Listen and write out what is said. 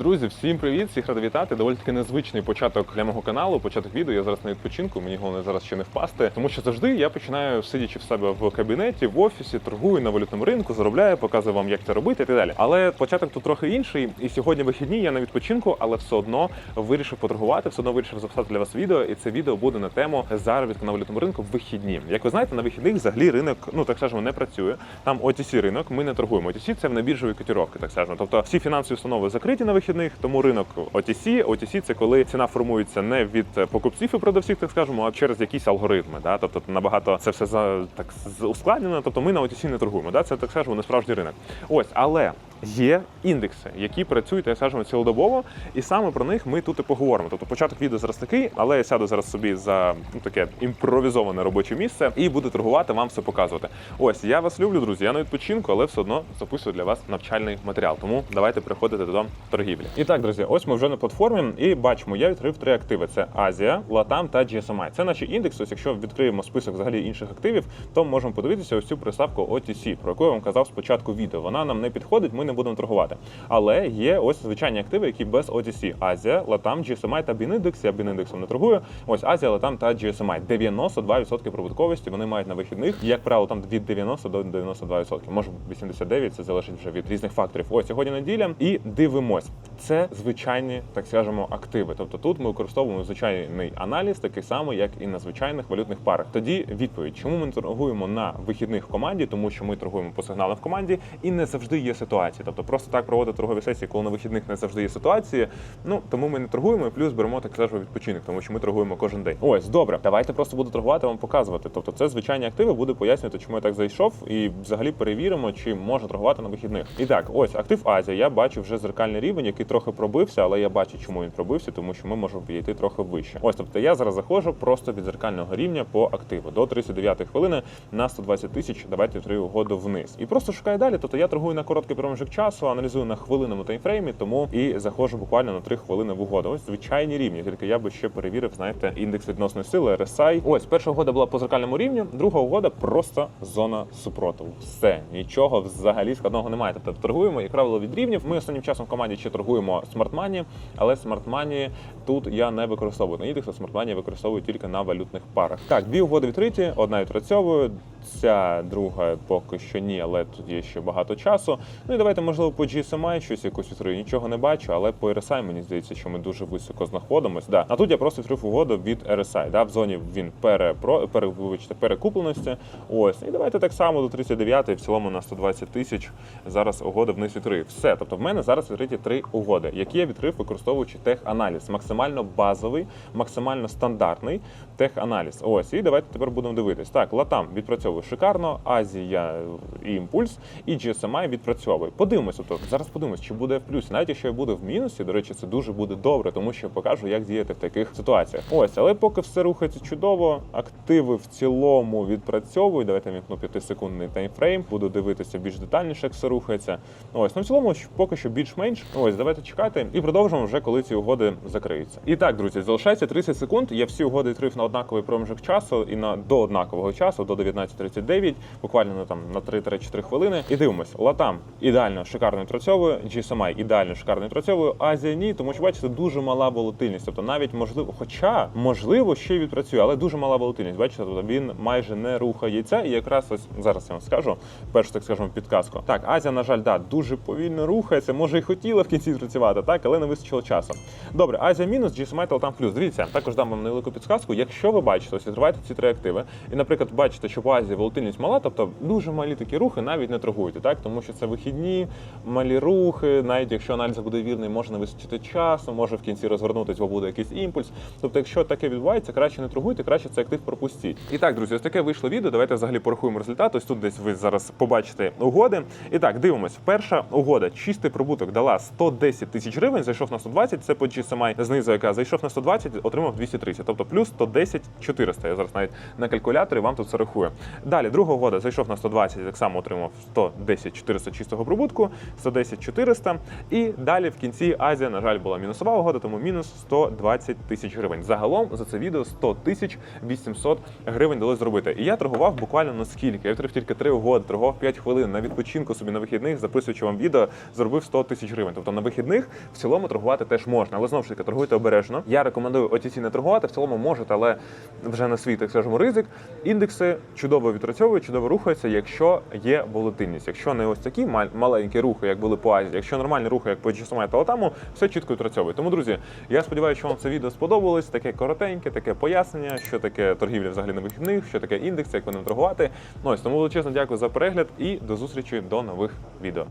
Друзі, всім привіт! Всіх радий вітати. Доволі таки незвичний початок для мого каналу. Початок відео. Я зараз на відпочинку. Мені головне зараз ще не впасти. Тому що завжди я починаю сидячи в себе в кабінеті, в офісі, торгую на валютному ринку, заробляю, показую вам, як це робити і так далі. Але початок тут трохи інший. І сьогодні вихідні я на відпочинку, але все одно вирішив поторгувати, все одно вирішив записати для вас відео. І це відео буде на тему заробітку на валютному ринку в вихідні. Як ви знаєте, на вихідних взагалі ринок, ну так скажемо, не працює. Там OTC ринок, ми не торгуємо. OTC – це в небіржові котировки, так скажемо. Тобто всі фінансові установи закриті на вихідних, тому ринок OTC. OTC – це коли ціна формується не від покупців і продавців, так скажемо, а через якісь алгоритми. Да? Тобто набагато це все за так ускладнено. Тобто ми на OTC не торгуємо. Да? Це так скажемо, не справжній ринок. Ось, але. Є індекси, які працюють, так скажемо, цілодобово, і саме про них ми тут і поговоримо. Тобто початок відео зараз такий, але я сяду зараз собі за ну, таке імпровізоване робоче місце і буду торгувати, вам все показувати. Ось я вас люблю, друзі. Я на відпочинку, але все одно записую для вас навчальний матеріал. Тому давайте переходити до торгівлі. І так, друзі, ось ми вже на платформі і бачимо, я відкрив три активи: це Азія, Латам та GSMI. Це наші індекси. Ось якщо відкриємо список взагалі інших активів, то можемо подивитися ось цю приставку OTC, про яку я вам казав спочатку відео. Вона нам не підходить, ми не будемо торгувати. Але є ось звичайні активи, які без OTC. Азія, Латам, GSMI та Бініндекс. Я Бініндексом не торгую. Ось Азія, Латам та GSMI. 92% прибутковості вони мають на вихідних. Як правило, там від 90 до 92%. Може 89, це залежить вже від різних факторів. Ось сьогодні неділя, і дивимось. Це звичайні, так скажемо, активи. Тобто тут ми використовуємо звичайний аналіз, такий самий, як і на звичайних валютних парах. Тоді відповідь, чому ми торгуємо на вихідних в команді, тому що ми торгуємо по сигналам в команді, і не завжди є ситуації. Тобто просто так проводити торгові сесії, коли на вихідних не завжди є ситуації. Ну тому ми не торгуємо і плюс беремо так скажемо відпочинок, тому що ми торгуємо кожен день. Ось добре, давайте просто буду торгувати, вам показувати. Тобто, це звичайні активи, буду пояснювати, чому я так зайшов, і взагалі перевіримо, чи можна торгувати на вихідних. І так, ось актив Азія. Я бачу вже зеркальний рівень, який трохи пробився, але я бачу, чому він пробився, тому що ми можемо підійти трохи вище. Ось, тобто я зараз заходжу просто від зеркального рівня по активу до 39 хвилини на 120 тисяч. Давайте відкрию угоду вниз. І просто шукаю далі. Тобто я торгую на короткий проміжок часу, аналізую на хвилинному таймфреймі, тому і заходжу буквально на 3 хвилини в угоду. Ось звичайні рівні. Тільки я би ще перевірив, знаєте, індекс відносної сили RSI. Ось перша угода була по зеркальному рівню, друга угода просто зона супротиву. Все, нічого взагалі складного немає. Тобто торгуємо, як правило, від рівнів. Ми останнім часом в команді ще торгуємо смартмані, але смартмані тут я не використовую на індексах, смартмані я використовую тільки на валютних парах. Так, дві угоди відкриті, одна відпрацьовую, ця друга поки що ні, але тут є ще багато часу. Ну і давайте, можливо, по GSMI щось якусь відкрию. Нічого не бачу, але по RSI мені здається, що ми дуже високо знаходимось. Да. А тут я просто відкрив угоду від RSI. Да. В зоні він перепро, пере, вибачте, перекупленості. Ось. І давайте так само до 39 і в цілому на 120 тисяч зараз угода вниз відкрив. Все. Тобто в мене зараз відкриті три угоди, які я відкрив, використовуючи теханаліз. Максимально базовий, максимально стандартний теханаліз. Ось. І давайте тепер будемо дивитись. Так, Латам відпрацьовує шикарно, Азія і імпульс, і GSMI відпрацьовує. Подивимося, тобто зараз подивимось, чи буде в плюсі. Навіть якщо я буду в мінусі, до речі, це дуже буде добре, тому що я покажу, як діяти в таких ситуаціях. Ось, але поки все рухається чудово, активи в цілому відпрацьовують. Давайте вімкну 5-секундний таймфрейм, буду дивитися більш детальніше, як все рухається. Ось, ну в цілому поки що більш-менш. Ось, давайте чекати і продовжимо вже, коли ці угоди закриються. І так, друзі, залишається 30 секунд. Я всі угоди відкрив на однаковий проміжок часу і на до однакового часу, до 19.39, буквально ну, там на 3-4 хвилини. І дивимось, Латам ідеально шикарно відпрацьовує, GSMI ідеально шикарно відпрацьовує, Азія ні, тому що бачите, дуже мала волатильність. Тобто навіть можливо, хоча можливо ще й відпрацює, але дуже мала волатильність. Бачите, тобто він майже не рухається. І якраз ось зараз я вам скажу першу, так скажемо, підказку. Так, Азія, на жаль, да, дуже повільно рухається. Може і хотіла в кінці працювати, так, але не вистачило часу. Добре, Азія мінус, GSMI та Латам плюс. Дивіться, також дам вам невелику підсказку. Якщо ви бачите, ось відкриваєте ці три активи, і, наприклад, бачите, що по Азії волатильність мала, тобто дуже малі такі рухи, навіть не торгуйте, так, тому що це вихідні, малі рухи, навіть якщо аналіз буде вірний, може не вистачити часу, може в кінці розгорнутись, бо буде якийсь імпульс. Тобто, якщо таке відбувається, краще не торгуйте, краще цей актив пропустіть. І так, друзі, ось таке вийшло відео. Давайте взагалі порахуємо результат. Ось тут десь ви зараз побачите угоди. І так, дивимось. Перша угода, чистий прибуток дала 110 тисяч гривень, зайшов на 120, це по GSMI знизу, яка зайшов на 120, отримав 230, тобто плюс 110 400. Я зараз навіть на калькуляторі вам тут це рахую. Далі, друга угода зайшов на 120, так само отримав 110 400 чистого прибутку, 110 400. І далі в кінці Азія, на жаль, була мінусова угода, тому мінус 120 тисяч гривень. Загалом за це відео 100 тисяч 800 гривень вдалося зробити. І я торгував буквально на скільки. Я втратив тільки 3 угоди, торгував 5 хвилин на відпочинку собі на вихідних, записуючи вам відео, заробив 100 тисяч гривень. Тобто на вихідних в цілому торгувати теж можна. Але знову ж таки, торгуйте обережно. Я рекомендую OTC не торгувати. В цілому можете, але вже на свій, так скажемо, ризик. Індекси чудово відпрацьовують, чудово рухаються, якщо є волатильність. Якщо не ось такі мал- маленькі рухи, як були по Азії, якщо нормальні рухи, як по GSMI та отаму, все чітко відпрацьовує. Тому, друзі, я сподіваюся, що вам це відео сподобалось. Таке коротеньке, таке пояснення, що таке торгівля взагалі на вихідних, що таке індекс, як вони торгувати. Ну ось тому величезно дякую за перегляд і до зустрічі до нових відео.